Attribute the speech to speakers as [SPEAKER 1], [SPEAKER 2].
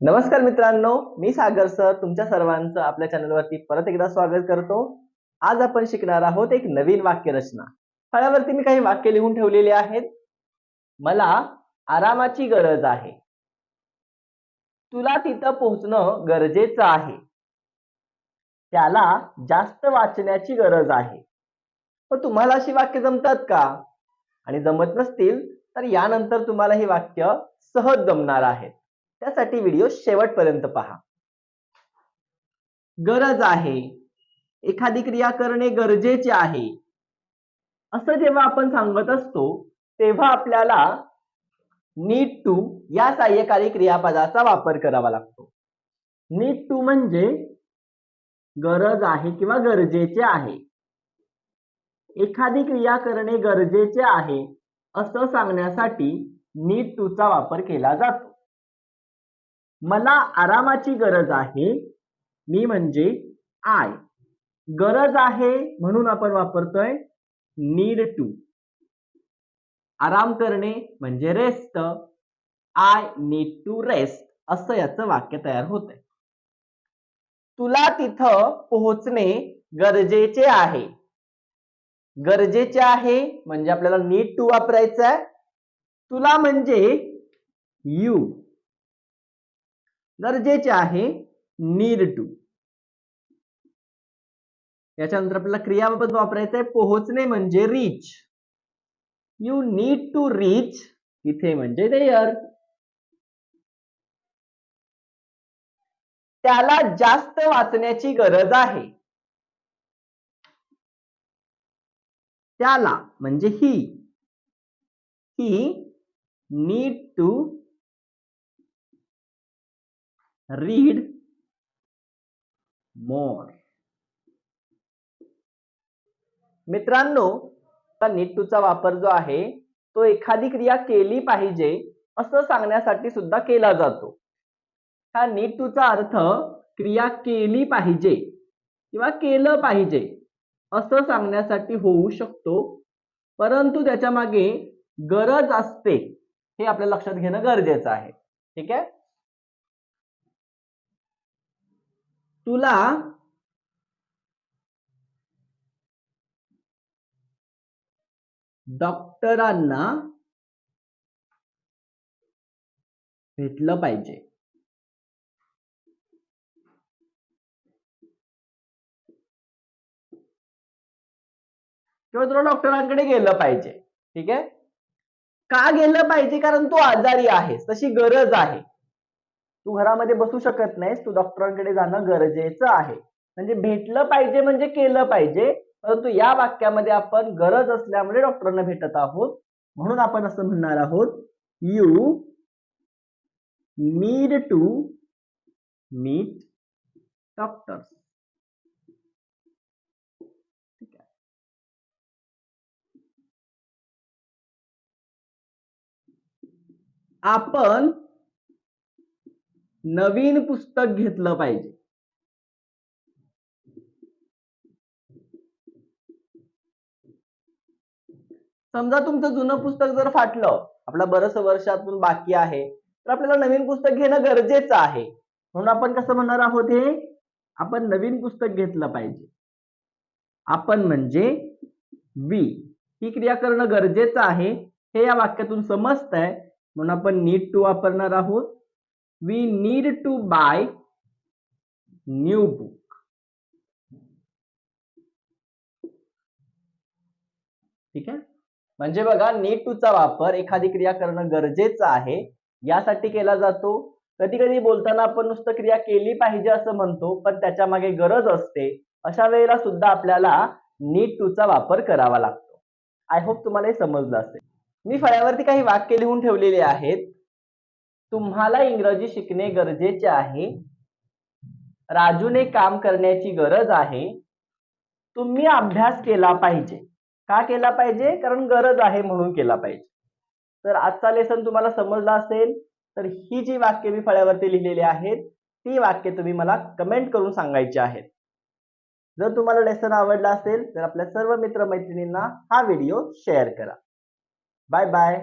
[SPEAKER 1] नमस्कार मित्रांनो मी सागर सर. तुमच्या सर्वांचं आपल्या चॅनलवरती परत एकदा स्वागत करतो. आज आपण शिकणार आहोत एक नवीन वाक्यरचना. फळ्यावरती मी काही वाक्य लिहून ठेवलेली आहेत. मला आरामाची गरज आहे. तुला तिथं पोहोचणं गरजेचं आहे. त्याला जास्त वाचण्याची गरज आहे. पण तुम्हाला अशी वाक्य जमतात का? आणि जमत नसतील तर यानंतर तुम्हाला ही वाक्य सहज जमणार आहेत. त्यासाठी व्हिडिओ शेवटपर्यंत पहा. गरज आहे. एखादी क्रिया करणे गरजेचे आहे. असं जेव्हा आपण सांगत असतो तेव्हा आपल्याला नीड टू या साह्यकारी क्रियापदाचा वापर करावा लागतो. नीड टू म्हणजे गरज आहे किंवा गरजेचे आहे. एखादी क्रिया करणे गरजेचे आहे असं सांगण्यासाठी नीड टू चा वापर केला जातो. मला आरामाची गरज आहे. मी म्हणजे आय गरज आहे म्हणून आपण वापरतोय नीड टू आराम करणे म्हणजे rest I need to rest असं याचं वाक्य तयार होत आहे तुला तिथं पोहोचणे गरजेचे आहे. गरजेचे आहे म्हणजे आपल्याला नीड टू वापरायचं आहे तुला म्हणजे यू गरजेचे आहे नीड टू याच्यानंतर आपल्याला क्रियापद वापरायचं आहे पोहोचणे म्हणजे reach you need to reach इथे म्हणजे देअर त्याला जास्त वाचण्याची गरज आहे. त्याला म्हणजे he he need to read more मित्रांनो नीड टूचा वापर जो आहे तो एखादी क्रिया केली पाहिजे असं सांगण्यासाठी सुद्धा केला जातो. हा नीड टूचा अर्थ क्रिया केली पाहिजे किंवा केलं पाहिजे असं सांगण्यासाठी होऊ शकतो. परंतु त्याच्यामागे गरज असते हे आपल्या लक्षात घेणं गरजेचं आहे. ठीक आहे? तुला डॉक्टरांना भेटलं पाहिजे. किंवा तुला डॉक्टरांकडे गेलं पाहिजे. ठीक आहे? का गेलं पाहिजे? कारण तू आजारी आहेस. तशी गरज आहे. तू घरामध्ये बसू शकत नाहीस तू डॉक्टरांकडे जाणं गरजेचं आहे. म्हणजे भेटलं पाहिजे म्हणजे केलं पाहिजे परंतु या वाक्यामध्ये आपण गरज असल्यामुळे डॉक्टरांना भेटत आहोत. म्हणून आपण असं म्हणणार आहोत you need to meet doctors आपण नवीन पुस्तक घेतलं पाहिजे. समजा तुमचं जुनं पुस्तक जर फाटलं आपला बरस वर्षातून बाकी आहे तर आपल्याला नवीन पुस्तक घेणं गरजेचं आहे. म्हणून आपण कसं म्हणणार आहोत हे? आपण नवीन पुस्तक घेतलं पाहिजे. आपण म्हणजे वी ही क्रिया करणं गरजेचं आहे. हे या वाक्यातून समजत आहे म्हणून आपण नीट टू वापरणार आहोत. We need to buy new book ठीक आहे? म्हणजे बघा नीड टू चा वापर एखादी क्रिया करणं गरजेचं आहे. यासाठी केला जातो. कधी कधी बोलताना आपण नुसतं क्रिया केली पाहिजे असं म्हणतो पण त्याच्यामागे गरज असते. अशा वेळेला सुद्धा आपल्याला नीड टू चा वापर करावा लागतो. आय होप तुम्हाला हे समजलं असेल. मी फळ्यावरती काही वाक्य लिहून ठेवलेले आहेत. तुम्हाला इंग्रजी शिकणे गरजेचे आहे. राजूने काम करण्याची गरज आहे. तुम्ही अभ्यास केला पाहिजे. का केला पाहिजे? कारण गरज आहे म्हणून केला पाहिजे. तर आजचा लेसन तुम्हाला समजला असेल तर ही जी वाक्य मी फळ्यावरती लिहिलेली आहेत ती वाक्य तुम्ही मला कमेंट करून सांगायची आहेत. जर तुम्हाला लेसन आवडला असेल तर आपल्या सर्व मित्र मैत्रिणींना हा व्हिडिओ शेअर करा. Bye bye